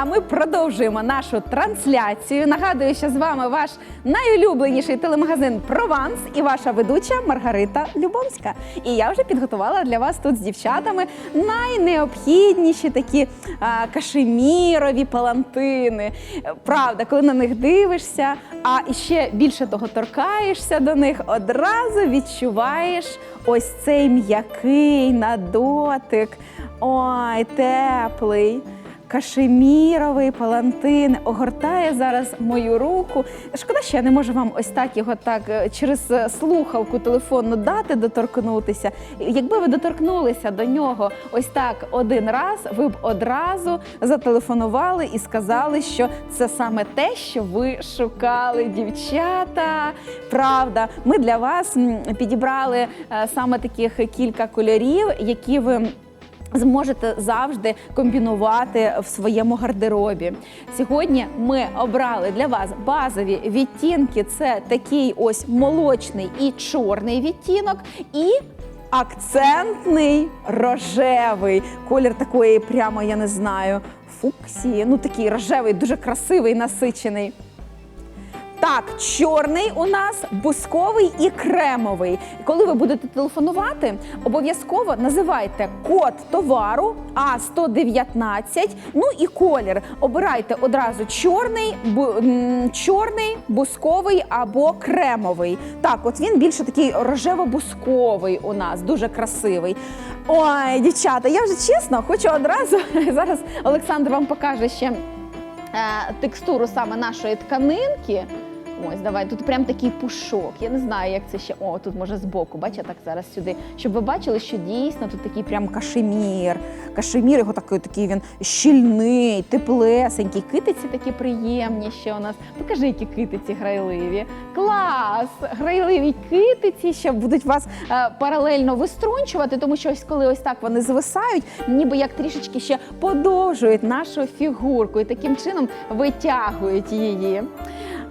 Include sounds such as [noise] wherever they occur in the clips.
а ми продовжуємо нашу трансляцію. Нагадую, що з вами ваш найулюбленіший телемагазин Прованс і ваша ведуча Маргарита Любомська. І я вже підготувала для вас тут з дівчатами найнеобхідніші такі а, кашемірові палантини. Правда, коли на них дивишся, а ще більше того торкаєшся до них, одразу відчуваєш ось цей м'який на дотик. Ой, теплий. Кашеміровий палантин огортає зараз мою руку. Шкода, що я не можу вам ось так його так е, через е, слухавку телефонну дати доторкнутися. Якби ви доторкнулися до нього ось так один раз, ви б одразу зателефонували і сказали, що це саме те, що ви шукали, дівчата. Правда, ми для вас підібрали е, саме таких кілька кольорів, які ви зможете завжди комбінувати в своєму гардеробі. Сьогодні ми обрали для вас базові відтінки. Це такий ось молочний і чорний відтінок, і акцентний рожевий колір такої, прямо я не знаю, фуксії. Ну такий рожевий, дуже красивий, насичений. Так, чорний у нас бусковий і кремовий. Коли ви будете телефонувати, обов'язково називайте код товару А119, ну і колір. Обирайте одразу чорний, бу, чорний, бусковий або кремовий. Так, от він більше такий рожево-бусковий у нас, дуже красивий. Ой, дівчата, я вже чесно хочу одразу [laughs] зараз Олександр вам покаже ще е, текстуру саме нашої тканинки. Ось, давай, тут прям такий пушок. Я не знаю, як це ще. О, тут може збоку, бачите, так зараз сюди. Щоб ви бачили, що дійсно тут такий прям кашемір. Кашемір, його такий, такий він щільний, теплесенький. Китиці такі приємні ще у нас. Покажи, які китиці грайливі. Клас! Грайливі китиці, що будуть вас е, паралельно виструнчувати, тому що ось коли ось так вони звисають, ніби як трішечки ще подовжують нашу фігурку і таким чином витягують її.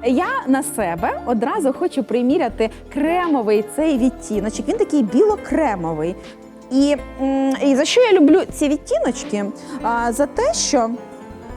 Я на себе одразу хочу приміряти кремовий цей відтіночок. Він такий білокремовий. І, і за що я люблю ці відтіночки? За те, що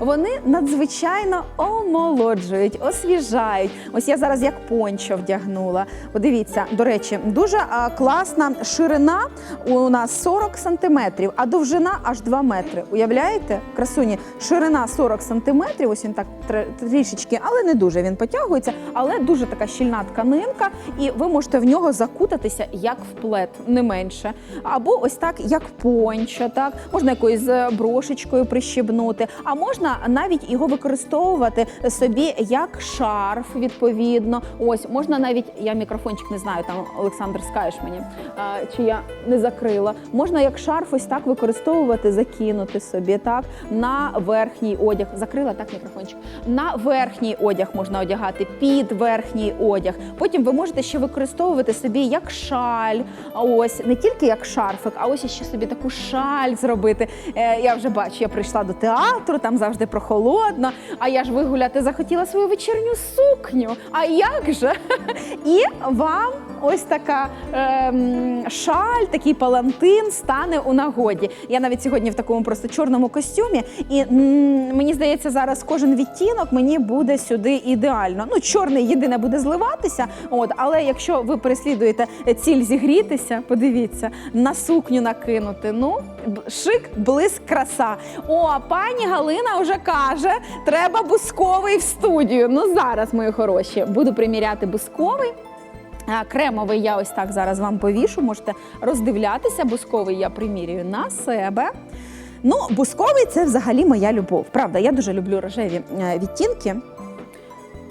вони надзвичайно омолоджують, освіжають. Ось я зараз як пончо вдягнула. Подивіться, до речі, дуже класна ширина у нас 40 сантиметрів, а довжина аж 2 метри. Уявляєте? Красуні, ширина 40 сантиметрів, ось він так тр- трішечки, але не дуже він потягується, але дуже така щільна тканинка, і ви можете в нього закутатися як в плед, не менше. Або ось так, як пончо, так можна якоюсь е, брошечкою прищебнути, а можна навіть його використовувати собі як шарф, відповідно. Ось можна навіть я мікрофончик не знаю, там Олександр скажеш мені, чи я не закрила. Можна як шарф ось так використовувати, закинути собі так на верхній одяг. Закрила так мікрофончик. На верхній одяг можна одягати під верхній одяг. Потім ви можете ще використовувати собі як шаль. Ось не тільки як шарфик, а ось ще собі таку шаль зробити. Е, я вже бачу, я прийшла до театру, там завжди прохолодно. А я ж вигуляти захотіла свою вечірню сукню. А як же? [laughs] І вам ось така ем, шаль, такий палантин стане у нагоді. Я навіть сьогодні в такому просто чорному костюмі, і м, мені здається, зараз кожен відтінок мені буде сюди ідеально. Ну, чорний єдине буде зливатися. От, але якщо ви переслідуєте ціль зігрітися, подивіться, на сукню накинути. Ну, шик, блиск, краса. О, пані Галина вже каже, треба бусковий в студію. Ну зараз, мої хороші, буду приміряти бусковий. Кремовий я ось так зараз вам повішу. Можете роздивлятися. Бусковий я примірюю на себе. Ну, бусковий це взагалі моя любов. Правда, я дуже люблю рожеві е, відтінки.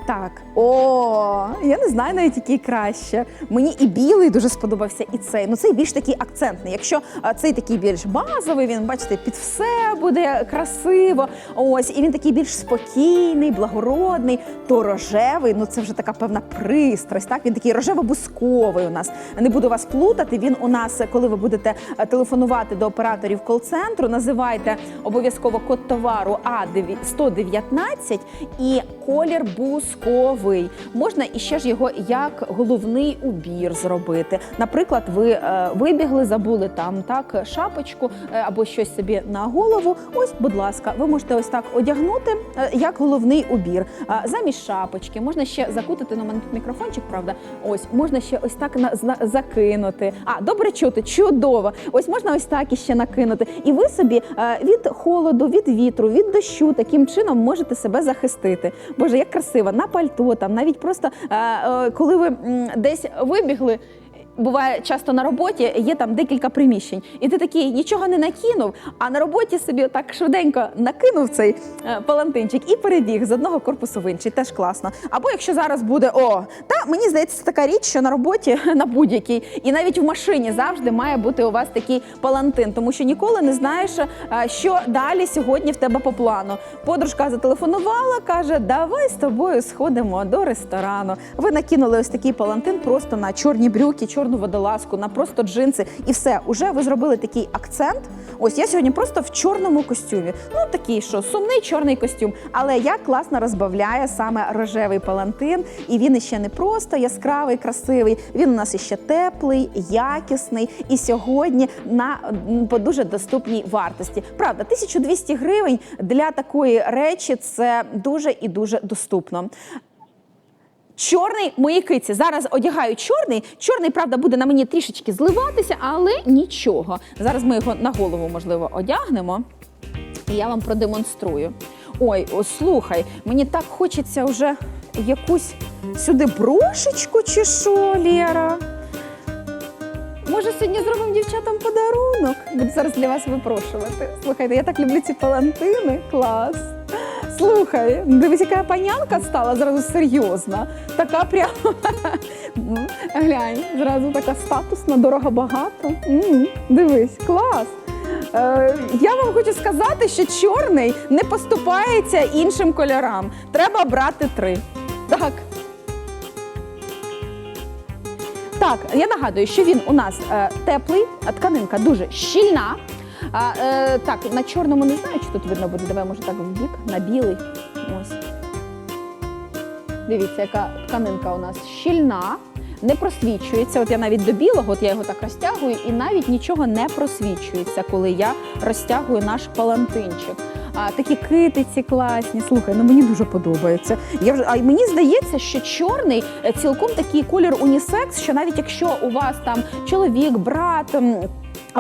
Так, о, я не знаю навіть який краще. Мені і білий дуже сподобався, і цей. Ну цей більш такий акцентний. Якщо цей такий більш базовий, він бачите, під все буде красиво. Ось, і він такий більш спокійний, благородний, то рожевий. Ну це вже така певна пристрасть. Так, він такий рожево-бусковий у нас. Не буду вас плутати. Він у нас, коли ви будете е, телефонувати до операторів кол-центру, називайте обов'язково код товару А 119 і колір бусковий. Обов'язковий. Можна іще ж його як головний убір зробити. Наприклад, ви е, вибігли, забули там так шапочку е, або щось собі на голову. Ось, будь ласка, ви можете ось так одягнути е, як головний убір. А замість шапочки можна ще закутати. Ну, мене тут мікрофончик, правда. Ось можна ще ось так на, зна- закинути. А добре чути, чудово. Ось можна ось так іще накинути. І ви собі е, від холоду, від вітру, від дощу таким чином можете себе захистити. Боже, як красиво, на пальто, там навіть просто е, е, коли ви десь вибігли. Буває часто на роботі є там декілька приміщень, і ти такий нічого не накинув, а на роботі собі так швиденько накинув цей е, палантинчик і перебіг з одного корпусу в інший. Теж класно. Або якщо зараз буде о, та мені здається, така річ, що на роботі [laughs] на будь-якій, і навіть в машині завжди має бути у вас такий палантин, тому що ніколи не знаєш, е, що далі сьогодні в тебе по плану. Подружка зателефонувала, каже: Давай з тобою сходимо до ресторану. Ви накинули ось такий палантин просто на чорні брюки, чорну водолазку, на просто джинси, і все. Уже ви зробили такий акцент. Ось я сьогодні просто в чорному костюмі. Ну такий, що сумний чорний костюм. Але як класно розбавляє саме рожевий палантин, і він іще не просто яскравий, красивий. Він у нас іще теплий, якісний. І сьогодні на по дуже доступній вартості. Правда, 1200 гривень для такої речі це дуже і дуже доступно. Чорний мої киці. Зараз одягаю чорний. Чорний, правда, буде на мені трішечки зливатися, але нічого. Зараз ми його на голову, можливо, одягнемо. І я вам продемонструю. Ой, о, слухай, мені так хочеться вже якусь сюди брошечку чи що, Лєра? Може, сьогодні зробимо дівчатам подарунок? Буду зараз для вас випрошувати. Слухайте, я так люблю ці палантини. Клас. Слухай, дивись, яка панянка стала зразу серйозна. Така прямо. Глянь, зразу така статусна, дорого багато. Дивись, клас. Е, я вам хочу сказати, що чорний не поступається іншим кольорам. Треба брати три. Так. Так, я нагадую, що він у нас е, теплий, тканинка дуже щільна. А, е, так, на чорному не знаю, чи тут видно буде. Давай, може, так в бік, на білий. Ось. Дивіться, яка тканинка у нас щільна, не просвічується. От я навіть до білого, от я його так розтягую, і навіть нічого не просвічується, коли я розтягую наш палантинчик. А, такі китиці класні. Слухай, ну мені дуже подобається. Я вже, а мені здається, що чорний е, цілком такий колір унісекс, що навіть якщо у вас там чоловік, брат.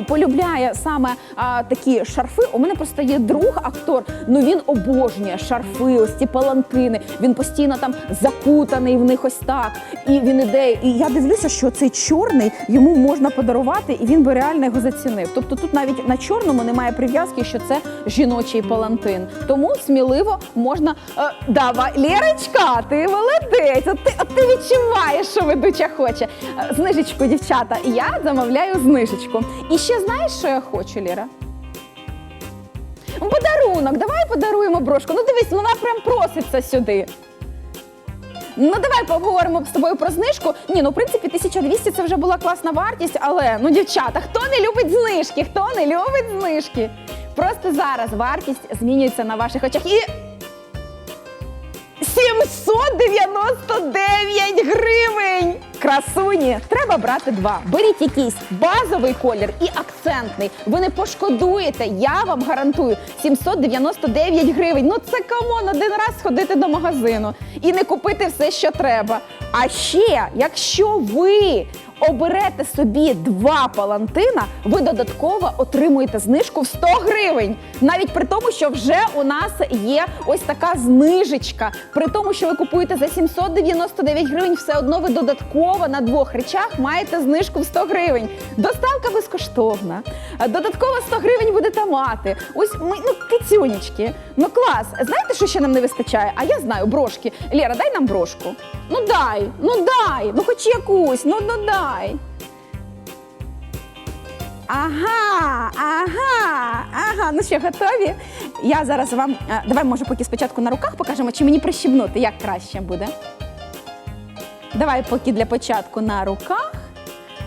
Полюбляє саме а, такі шарфи. У мене просто є друг актор. Ну він обожнює шарфи, ось ці палантини. Він постійно там закутаний в них ось так. І він іде. І я дивлюся, що цей чорний йому можна подарувати, і він би реально його зацінив. Тобто тут навіть на чорному немає прив'язки, що це жіночий палантин. Тому сміливо можна. Е, давай, Лєрочка, ти молодець. От ти, от ти відчуваєш, що ведуча хоче. Е, Знижечку, дівчата. Я замовляю знижечку. І ще знаєш, що я хочу, Ліра? Подарунок, давай подаруємо брошку. Ну дивись, вона прям проситься сюди. Ну, давай поговоримо з тобою про знижку. Ні, ну в принципі 1200 це вже була класна вартість, але ну, дівчата, хто не любить знижки? Хто не любить знижки? Просто зараз вартість змінюється на ваших очах. І 799 гривень! Красуні! Треба брати два. Беріть якийсь базовий колір і акцентний. Ви не пошкодуєте, я вам гарантую 799 гривень. Ну це камон, один раз сходити до магазину і не купити все, що треба. А ще, якщо ви оберете собі два палантина, ви додатково отримуєте знижку в 100 гривень. Навіть при тому, що вже у нас є ось така знижечка. При тому, що ви купуєте за 799 гривень, все одно ви додатково на двох речах маєте знижку в 100 гривень. Доставка безкоштовна. Додатково 100 гривень будете мати. Ось ми, ну, кицюнечки. Ну клас. Знаєте, що ще нам не вистачає? А я знаю, брошки. Лєра, дай нам брошку. Ну дай, ну дай, ну хоч якусь, ну, ну дай. Ага, ага, ага. Ну що, готові? Я зараз вам. е, Давай, може, поки спочатку на руках покажемо, чи мені прищібнути, як краще буде. Давай поки для початку на руках.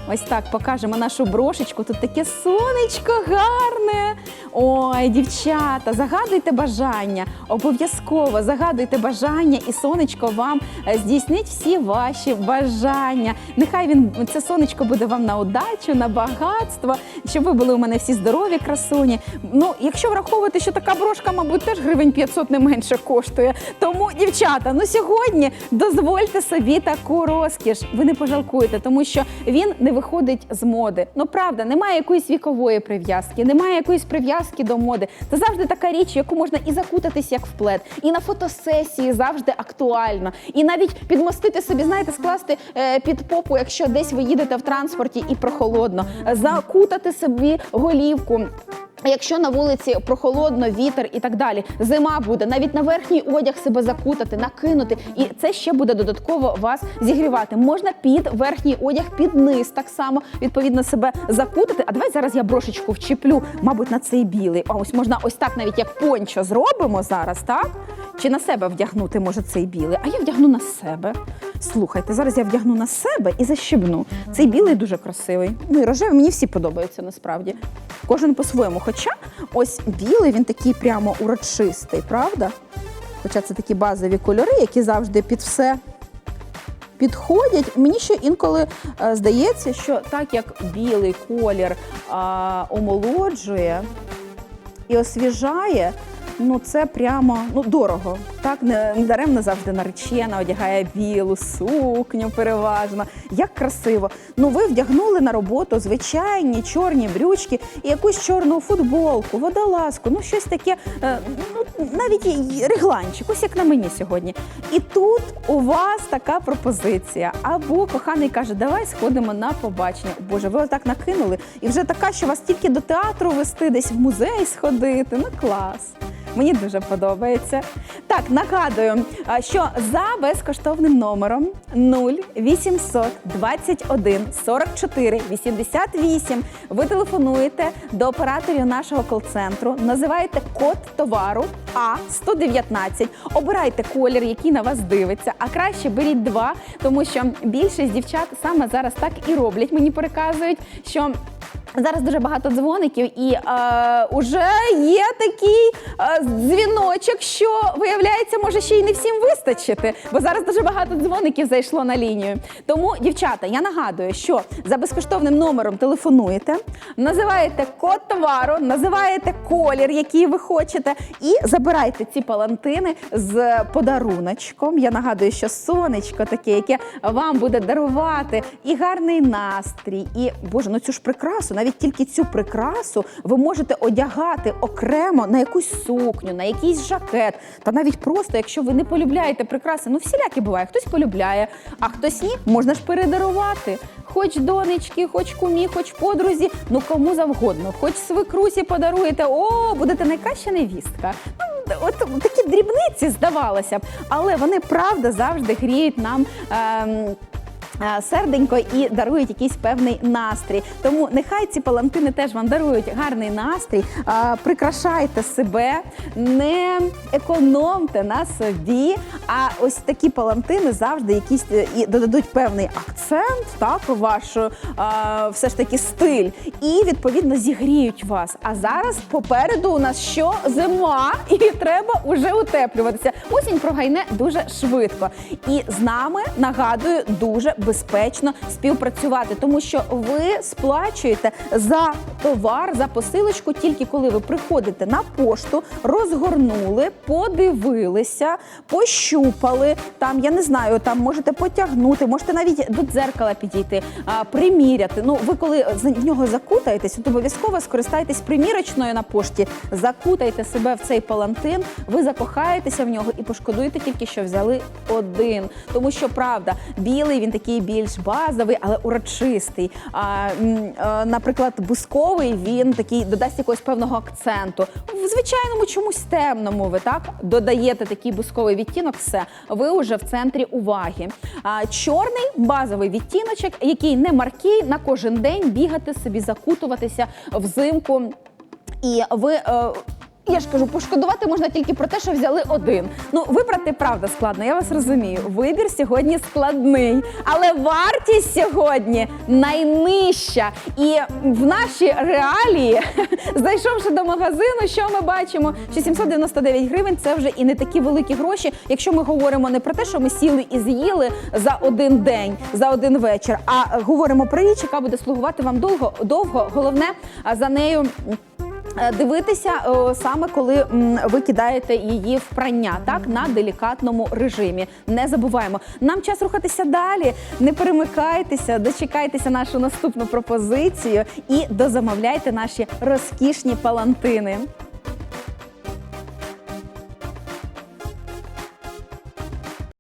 Ось так покажемо нашу брошечку. Тут таке сонечко гарне. Ой, дівчата, загадуйте бажання. Обов'язково загадуйте бажання, і сонечко вам е, здійснить всі ваші бажання. Нехай він це сонечко буде вам на удачу, на багатство, щоб ви були у мене всі здорові, красуні. Ну, якщо враховувати, що така брошка, мабуть, теж гривень 500 не менше коштує. Тому, дівчата, ну сьогодні дозвольте собі таку розкіш. Ви не пожалкуєте, тому що він не виходить з моди. Ну правда, немає якоїсь вікової прив'язки, немає якоїсь прив'язки до моди. Це завжди така річ, яку можна і закутатись як в плед, і на фотосесії завжди актуально, і навіть підмостити собі, знаєте, скласти е, під попу, якщо десь ви їдете в транспорті і прохолодно, закутати собі голівку. Якщо на вулиці прохолодно, вітер і так далі, зима буде, навіть на верхній одяг себе закутати, накинути, і це ще буде додатково вас зігрівати. Можна під верхній одяг, під низ так само відповідно себе закутати. А давай зараз я брошечку вчіплю, мабуть, на цей білий. А ось можна ось так, навіть як пончо зробимо зараз, так? Чи на себе вдягнути може цей білий? А я вдягну на себе. Слухайте, зараз я вдягну на себе і защебну. Цей білий дуже красивий. Ну і рожевий мені всі подобаються насправді. Кожен по-своєму. Хоча ось білий він такий прямо урочистий, правда? Хоча це такі базові кольори, які завжди під все підходять. Мені ще інколи е, здається, що так як білий колір а, омолоджує і освіжає, ну це прямо ну дорого. Так не, даремно завжди наречена одягає білу сукню переважно. Як красиво. Ну ви вдягнули на роботу звичайні чорні брючки і якусь чорну футболку, водолазку, ну щось таке, е, ну навіть регланчик, ось як на мені сьогодні. І тут у вас така пропозиція. Або коханий каже, давай сходимо на побачення. Боже, ви отак накинули, і вже така, що вас тільки до театру вести, десь в музей сходити. Ну клас. Мені дуже подобається. Так, нагадую, що за безкоштовним номером 0800 21 44 88 ви телефонуєте до операторів нашого кол-центру, називаєте код товару А119, обирайте колір, який на вас дивиться, а краще беріть два, тому що більшість дівчат саме зараз так і роблять. Мені переказують, що Зараз дуже багато дзвоників, і е, уже є такий е, дзвіночок, що виявляється, може ще й не всім вистачити, бо зараз дуже багато дзвоників зайшло на лінію. Тому, дівчата, я нагадую, що за безкоштовним номером телефонуєте, називаєте код товару, називаєте колір, який ви хочете, і забирайте ці палантини з подаруночком. Я нагадую, що сонечко таке, яке вам буде дарувати і гарний настрій, і боже, ну цю ж прикрасу, навіть тільки цю прикрасу ви можете одягати окремо на якусь сукню, на якийсь жакет, та навіть просто, якщо ви не полюбляєте прикраси, ну всілякі буває, хтось полюбляє, а хтось ні, можна ж передарувати. Хоч донечки, хоч кумі, хоч подрузі, ну кому завгодно, хоч свекрусі подаруєте, о, будете найкраща невістка. Ну, От такі дрібниці здавалося б, але вони правда завжди гріють нам. Е, Серденько і дарують якийсь певний настрій. Тому нехай ці палантини теж вам дарують гарний настрій. Прикрашайте себе, не економте на собі. А ось такі палантини завжди якісь е, і додадуть певний акцент, так, ваш е, все ж таки стиль, і відповідно зігріють вас. А зараз попереду у нас що зима, і треба уже утеплюватися. Осінь прогайне дуже швидко. І з нами нагадую дуже безпечно співпрацювати, тому що ви сплачуєте за товар, за посилочку тільки коли ви приходите на пошту, розгорнули, подивилися, пощупали. Там я не знаю, там можете потягнути, можете навіть до дзеркала підійти, а, приміряти. Ну, ви коли в нього закутаєтесь, то обов'язково скористайтесь примірочною на пошті, закутайте себе в цей палантин, ви закохаєтеся в нього і пошкодуєте тільки, що взяли один. Тому що правда, білий він такий більш базовий, але урочистий. А, наприклад, бусковий він такий додасть якогось певного акценту. В звичайному чомусь темному ви так додаєте такий бусковий відтінок, все, ви вже в центрі уваги. А, чорний базовий відтіночок, який не маркий, на кожен день бігати собі, закутуватися взимку. І ви. Я ж кажу, пошкодувати можна тільки про те, що взяли один. Ну, вибрати правда складно, я вас розумію. Вибір сьогодні складний, але вартість сьогодні найнижча. І в наші реалії, [laughs] зайшовши до магазину, що ми бачимо? Що 799 гривень це вже і не такі великі гроші, якщо ми говоримо не про те, що ми сіли і з'їли за один день, за один вечір, а говоримо про річ, яка буде слугувати вам довго, довго. Головне за нею. Е, Дивитися е, саме коли ви кидаєте її в прання, так на делікатному режимі. Не забуваємо. Нам час рухатися далі. Не перемикайтеся, дочекайтеся нашу наступну пропозицію і дозамовляйте наші розкішні палантини.